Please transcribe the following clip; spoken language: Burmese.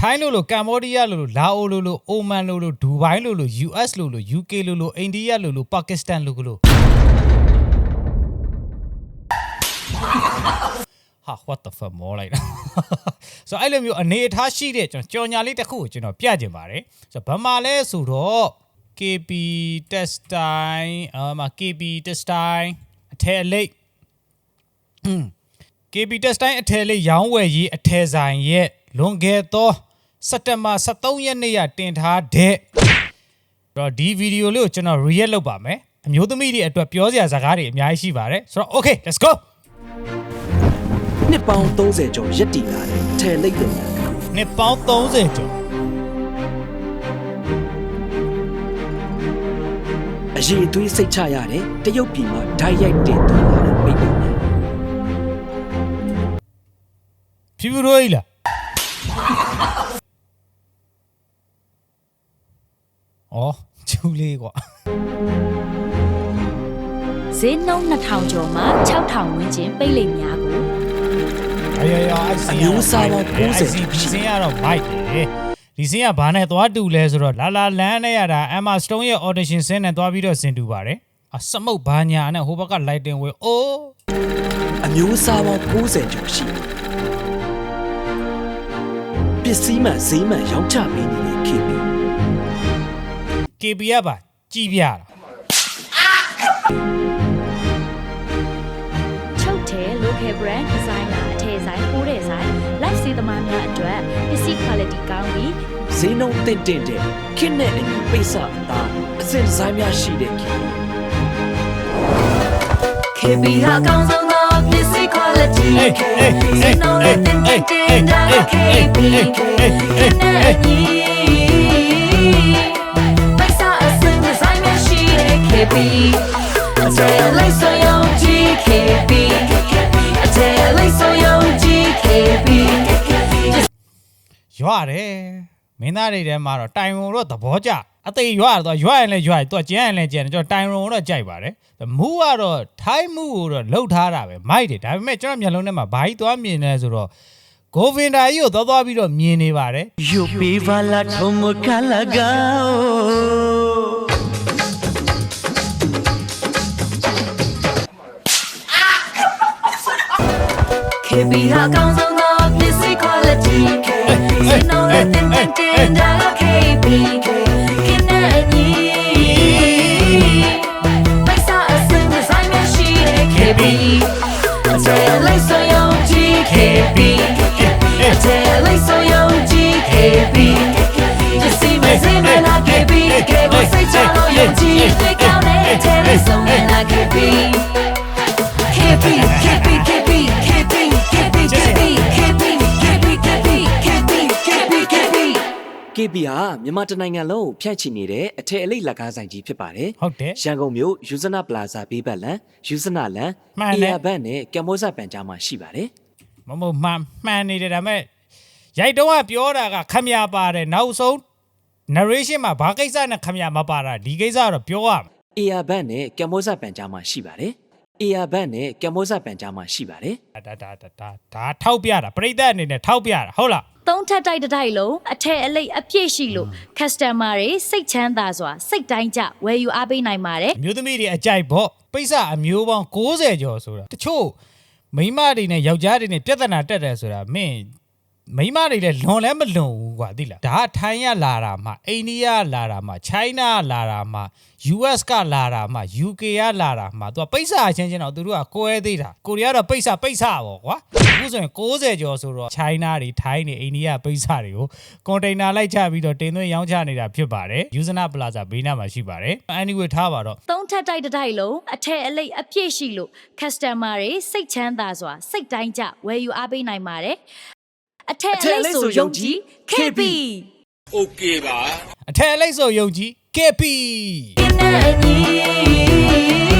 ထိုင်းလို့လို့ကမ်ဘောဒီးယားလို့လို့လာအိုလို့လို့အိုမန်လို့လို့ဒူဘိုင်းလို့လို့ US လို့လို့ UK လို့လို့အိန္ဒိယလို့လို့ပါကစ္စတန်လို့လို့ဟာ what the fuck မောလိုက်တာဆိုတော့အဲ့လိုမျိုးအနေအထားရှိတဲ့ကျွန်တော်ကြော်ညာလေးတစ်ခုကိုကျွန်တော်ပြချင်ပါတယ်ဆိုတော့ဘာမှလဲဆိုတော့ KP test time အမ KP test time အထက်အလိတ် KB test time အထယ်လေးရောင်းဝယ်ရေးအထယ်ဆိုင်ရဲ့ လွန်ခဲ့သောစက်တင်ဘာ23ရက်နေ့ရတင်ထားတဲ့တော့ဒီဗီဒီယိုလေးကိုကျွန်တော် react လုပ်ပါမယ်အမျိုးသမီးတွေအတွက်ပြောစရာစကားတွေအများကြီးရှိပါတယ်ဆိုတော့ okay let's go နှစ်ပေါင်း30ကျော်ရက်တည်လာတဲ့ထဲလိတ်တဲ့များကနှစ်ပေါင်း30ကျော်အရေးအသွေးစိတ်ချရတဲ့တရုတ်ပြည်မှာဓာတ်ရိုက်တင်သွင်းလာတဲ့မိတ်တွေများဖြူဖြူရိုးကြီးလား အော်ကျူလေးကွာဈေးနှုန်း2000ကျော်မှ6000ဝန်းကျင်ပိတ်လိမ့်များကိုအေးအေးအဲ့စီအမျိုးစားပေါင်း90အဲ့စီဒီစင်းကတော့မိုက်တယ်ဒီစင်းကဘာနဲ့သွားတူလဲဆိုတော့လာလာလန်းနဲ့ရတာ Emma Stone ရဲ့ audition ဆင်းနဲ့သွားပြီးတော့ဆင်တူပါတယ်အစမုတ်ဘာညာနဲ့ဟိုဘက်က lighting ဝဲအိုးအမျိုးအစားပေါင်း90ကျော်ရှိတယ်ပစ္စည်းမှဈေးမှရောင်းချပေးနေတဲ့ KB KB ကပါကြည်ပြတာချုပ်တဲ့ local brand designer အထည်ဆိုင်ပိုးတဲ့ဆိုင် live စေးသမားများအတွက်ပစ္စည်း quality ကောင်းပြီးဈေးနှုန်းတင့်တင့်တဲ့ခင်းနဲ့အညီပိတ်စအသားအစင်ဒီဇိုင်းများရှိတဲ့ KB KB ဟာကောင်းဆုံးသောပစ္စည်း quality အေးအေးအေးဈေးနှုန်းနဲ့တင်တင်တင်တာ KB နဲ့အညီ ရွရတယ်မင်းသားတွေထဲမှာတော့တိုင်ရုံတော့သဘောကျအသေးရွရတော့ရွရရင်လည်းရွရတယ်သူကကျန်းရင်လည်းကျန်းတယ်ကျွန်တော်တိုင်ရုံတော့ကြိုက်ပါတယ်မူကတော့ထိုင်းမူကိုတော့လှုပ်ထားတာပဲမိုက်တယ်ဒါပေမဲ့ကျွန်တော်မျက်လုံးထဲမှာဘာကြီးသွားမြင်လဲဆိုတော့ဂိုဗင်ဒါကြီးကိုသွားသွားပြီးတော့မြင်နေပါတယ် Yupi vala thumka lagao KB ဟာကောင်းဆုံးသောပစ္စည်း quality KB စနိုးနဲ့တင်တင်တင် You know that thing that thing that I can't be Can I need Make some a sin as I mean she can't be I tell you like so yo G can't be I tell you like so yo G can't be Just see me see me I can't be Can't be say tell yo G They count it tell me so when I can't be KB ဟာမြန်မာတိုင်းနိုင်ငံလုံးကိုဖြန့်ချီနေတဲ့အထည်အလိတ်လက်ကားဆိုင်ကြီးဖြစ်ပါတယ်ဟုတ်တယ်ရန်ကုန်မြို့ယူဇနာပလာဇာဘေးဘက်လန်ယူဇနာလန်မှန်တယ်ဘတ်နဲ့ကမ်ဘောဇပန်ကြားမှာရှိပါတယ်မမမှန်မှန်နေတယ်ဒါပေမဲ့ရိုက်တော့ကပြောတာကခမရပါတယ်နောက်ဆုံး narration မှာဘာကိစ္စနဲ့ခမရမပါတာဒီကိစ္စကတော့ပြောရမယ်အေယာဘတ်နဲ့ကမ်ဘောဇပန်ကြားမှာရှိပါတယ်အေယာဘတ်နဲ့ကမ်ဘောဇပန်ကြားမှာရှိပါတယ် ဒါဒါဒါဒါဒါထောက်ပြတာပြိသက်အနေနဲ့ထောက်ပြတာဟုတ်လား သုံးထပ်တိုက်တစ်တိုက်လုံးအထည်အလိတ်အပြည့်ရှိလို့ customer တွေစိတ်ချမ်းသာစွာစိတ်တိုင်းကြဝယ်ယူအားပေးနိုင်ပါတယ်အမျိုးသမီးတွေအကြိုက်ပေါ့ပိဿအမျိုးပေါင်း60ကျော်ဆိုတာတချို့မိန်းမတွေနဲ့ယောက်ျားတွေနဲ့ပြဿနာတက်တယ်ဆိုတာမင်း မိန်းမတွေလည်းလွန်လည်းမလွန်ဘူးကွာသိလားဒါကထိုင်းရလာတာမှအိန္ဒိယလာတာမှ China လာတာမှ US ကလာတာမှ UK ကလာတာမှသူကပိဿအချင်းချင်းတော့သူတို့ကကိုဲသေးတာကိုရီးယားတော့ပိဿပိဿပေါ့ကွာအခုဆိုရင်60ကျော်ဆိုတော့ China တွေထိုင်းတွေအိန္ဒိယပိဿတွေကိုကွန်တိန်နာလိုက်ချပြီးတော့တင်သွင်းရောင်းချနေတာဖြစ်ပါတယ်ယူဇနာပလာဇာဘေးနားမှာရှိပါတယ် anyway ထားပါတော့သုံးထပ်တိုက်တစ်တိုက်လုံးအထည်အလိတ်အပြည့်ရှိလို့ customer တွေစိတ်ချမ်းသာစွာစိတ်တိုင်းကြဝယ်ယူအားပေးနိုင်ပါတယ် အထည်အလိတ်ဆိုယုံကြည် KB အထက်အလိတ်ဆိုယုံကြည် KP ကင်းနဲ့အညီ